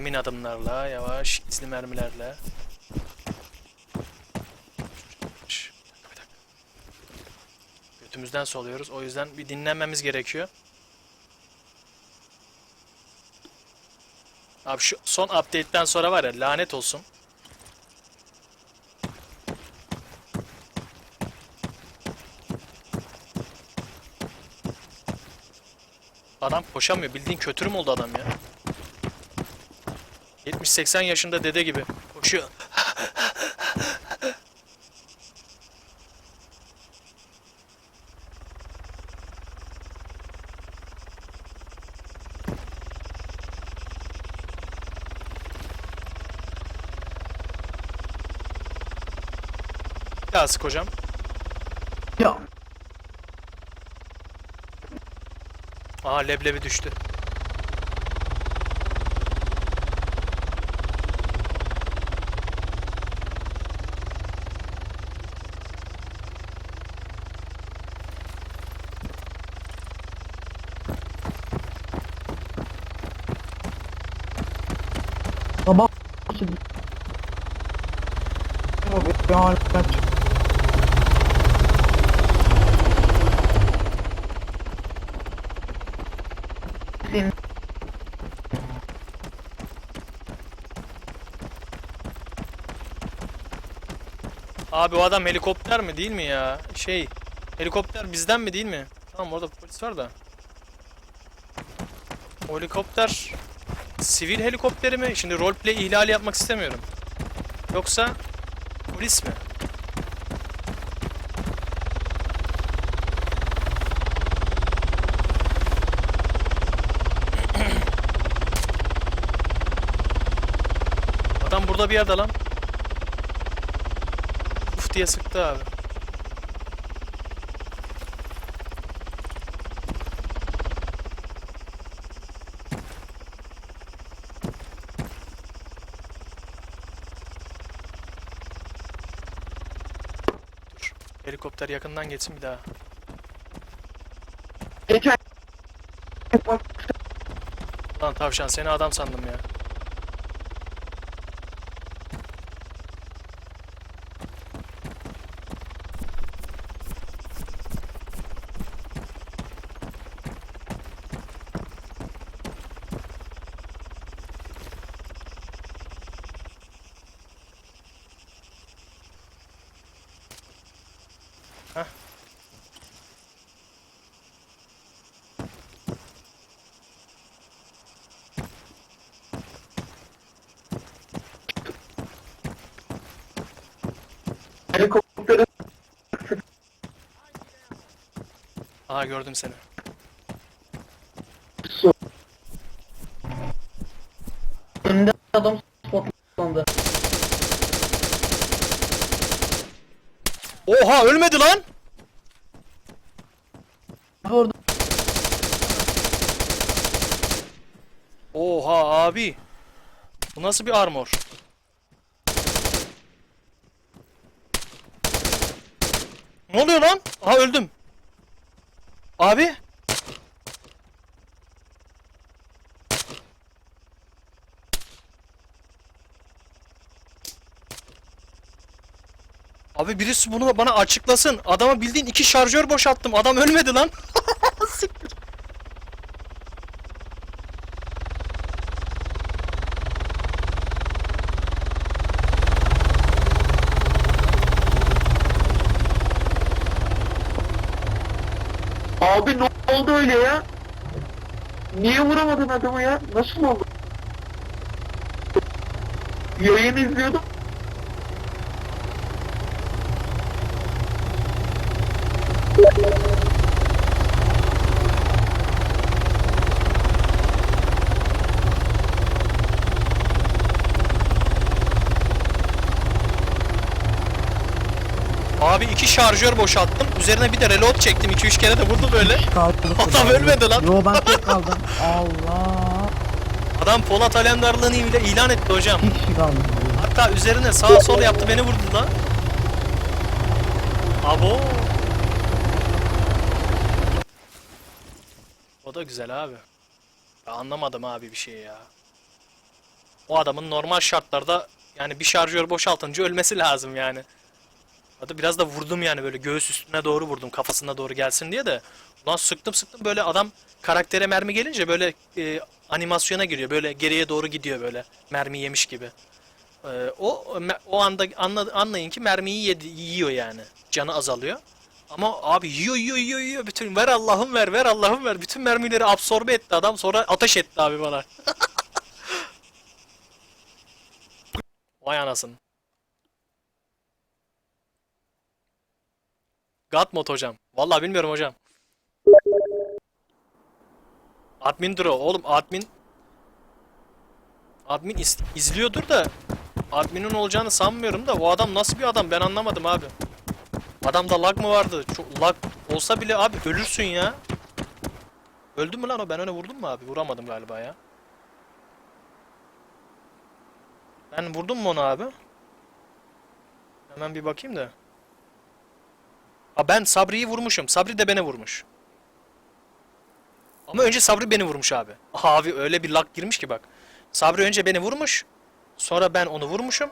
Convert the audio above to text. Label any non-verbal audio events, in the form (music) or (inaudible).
Emin adımlarla, yavaş, izli mermilerle. Götümüzden soluyoruz. O yüzden bir dinlenmemiz gerekiyor. Abi şu son update'ten sonra var ya lanet olsun. Adam koşamıyor. Bildiğin kötürüm oldu adam ya. 70-80 yaşında dede gibi. Koşuyor. Daha sık hocam. Ya. Aha leblebi düştü. Senin Abi o adam helikopter mi değil mi ya? Şey, helikopter bizden mi değil mi? Tamam orada polis var da. O helikopter sivil helikopteri mi? Şimdi roleplay ihlali yapmak istemiyorum. Yoksa polis mi? Adam burada bir yerde lan. Uf diye sıktı abi. Helikopter yakından geçsin bir daha. geçen Lan tavşan seni adam sandım ya. Aha gördüm seni. Önünde adam spotlandı. Oha ölmedi lan! Orada Oha abi. Bu nasıl bir armor? Ne oluyor lan? Aha öldüm. Abi. Abi birisi bunu bana açıklasın. Adama bildiğin iki şarjör boşalttım. Adam ölmedi lan. (laughs) Abi ne oldu öyle ya? Niye vuramadın adamı ya? Nasıl oldu? Yayın izliyordum. Abi iki şarjör boşalttım. Üzerine bir de reload çektim. 2-3 kere de vurdu böyle. (laughs) Adam ölmedi lan. Yo ben tek kaldım. Allah. Adam Polat Alemdarlığını bile ilan etti hocam. Bir kişi kalmış. Hatta üzerine sağ sol yaptı beni vurdu lan. Abo. O da güzel abi. Ya anlamadım abi bir şey ya. O adamın normal şartlarda yani bir şarjör boşaltınca ölmesi lazım yani. Hatta biraz da vurdum yani böyle göğüs üstüne doğru vurdum kafasına doğru gelsin diye de. Ulan sıktım sıktım böyle adam karaktere mermi gelince böyle e, animasyona giriyor. Böyle geriye doğru gidiyor böyle mermi yemiş gibi. E, o o anda anla, anlayın ki mermiyi yedi, yiyor yani. Canı azalıyor. Ama abi yiyor yiyor yiyor yiyor bütün ver Allah'ım ver ver Allah'ım ver bütün mermileri absorbe etti adam sonra ateş etti abi bana. (laughs) Vay anasın. God mod hocam. Vallahi bilmiyorum hocam. Admin'dir o. Oğlum admin admin iz- izliyordur da admin'in olacağını sanmıyorum da o adam nasıl bir adam ben anlamadım abi. Adamda lag mı vardı? Çok lag olsa bile abi ölürsün ya. Öldü mü lan o? Ben öne vurdum mu abi? Vuramadım galiba ya. Ben vurdum mu onu abi? Hemen bir bakayım da. Ha ben Sabri'yi vurmuşum. Sabri de beni vurmuş. Ama önce Sabri beni vurmuş abi. Abi öyle bir lag girmiş ki bak. Sabri önce beni vurmuş. Sonra ben onu vurmuşum.